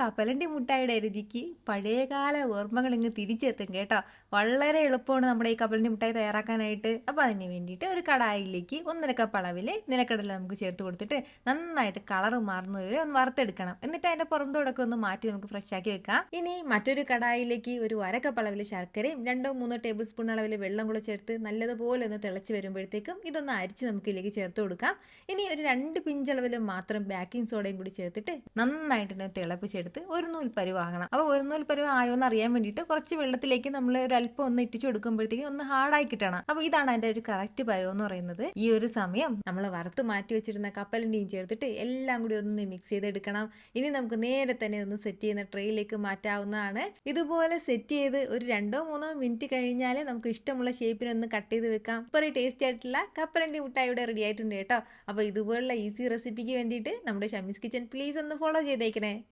കപ്പലണ്ടി മുട്ടായിയുടെ രുചിക്ക് പഴയകാല ഓർമ്മകൾ ഇങ്ങ് തിരിച്ചെത്തും കേട്ടോ. വളരെ എളുപ്പമാണ് നമ്മുടെ ഈ കപ്പലണ്ടി മുട്ടായി തയ്യാറാക്കാനായിട്ട്. അപ്പോൾ അതിന് വേണ്ടിയിട്ട് ഒരു കടായിലേക്ക് ഒന്നര കപ്പ് അളവിൽ നിലക്കടല നമുക്ക് ചേർത്ത് കൊടുത്തിട്ട് നന്നായിട്ട് കളർ മാറുന്ന മാറുന്നവരെ ഒന്ന് വറുത്തെടുക്കണം. എന്നിട്ട് അതിന്റെ പുറന്തോടൊക്കെ ഒന്ന് മാറ്റി നമുക്ക് ഫ്രഷ് ആക്കി വെക്കാം. ഇനി മറ്റൊരു കടായിലേക്ക് ഒരു അരക്കപ്പ് കപ്പ് അളവിൽ ശർക്കരയും രണ്ടോ മൂന്നോ ടേബിൾ സ്പൂൺ അളവിൽ വെള്ളം കൂടെ ചേർത്ത് നല്ലതുപോലെ ഒന്ന് തിളച്ച് വരുമ്പോഴത്തേക്കും ഇതൊന്ന് അരിച്ച് നമുക്ക് ഇതിലേക്ക് ചേർത്ത് കൊടുക്കാം. ഇനി ഒരു രണ്ട് പിഞ്ചളവിൽ മാത്രം ബേക്കിംഗ് സോഡയും കൂടി ചേർത്തിട്ട് നന്നായിട്ട് തന്നെ തിളപ്പിച്ചെടുത്ത് ഒരു നൂൽ പരുവാകണം. അപ്പോൾ ഒരു നൂൽ പരുവ് ആയോ എന്ന് അറിയാൻ വേണ്ടിയിട്ട് കുറച്ച് വെള്ളത്തിലേക്ക് നമ്മൾ ഒരു അല്പം ഒന്ന് ഇട്ടിച്ച് കൊടുക്കുമ്പോഴത്തേക്ക് ഒന്ന് ഹാർഡായി കിട്ടണം. അപ്പോൾ ഇതാണ് അതിന്റെ ഒരു കറക്റ്റ് പരുവം എന്ന് പറയുന്നത്. ഈ ഒരു സമയം നമ്മൾ വറുത്ത് മാറ്റി വെച്ചിരുന്ന കപ്പലിന്റെയും ചേർത്തിട്ട് എല്ലാം കൂടി ഒന്ന് മിക്സ് ചെയ്തെടുക്കണം. ഇനി നമുക്ക് നേരെ തന്നെ ഒന്ന് സെറ്റ് ചെയ്യുന്ന ട്രെയിലേക്ക് മാറ്റാവുന്നതാണ്. ഇതുപോലെ സെറ്റ് ചെയ്ത് ഒരു രണ്ടോ മൂന്നോ മിനിറ്റ് കഴിഞ്ഞാൽ നമുക്ക് ഇഷ്ടമുള്ള ഷേപ്പിനൊന്ന് കട്ട് ചെയ്ത് വെക്കാം. ഇപ്പോൾ ടേസ്റ്റ് ആയിട്ടുള്ള കപ്പലണ്ടി മുട്ടായി ഇവിടെ റെഡി ആയിട്ടുണ്ട് കേട്ടോ. അപ്പോൾ ഇതുപോലുള്ള ഈസി റെസിപ്പിക്ക് വേണ്ടിയിട്ട് നമ്മുടെ ഷമീസ് കിച്ചൻ പ്ലീസ് ഒന്ന് ഫോളോ ചെയ്തേക്കണേ.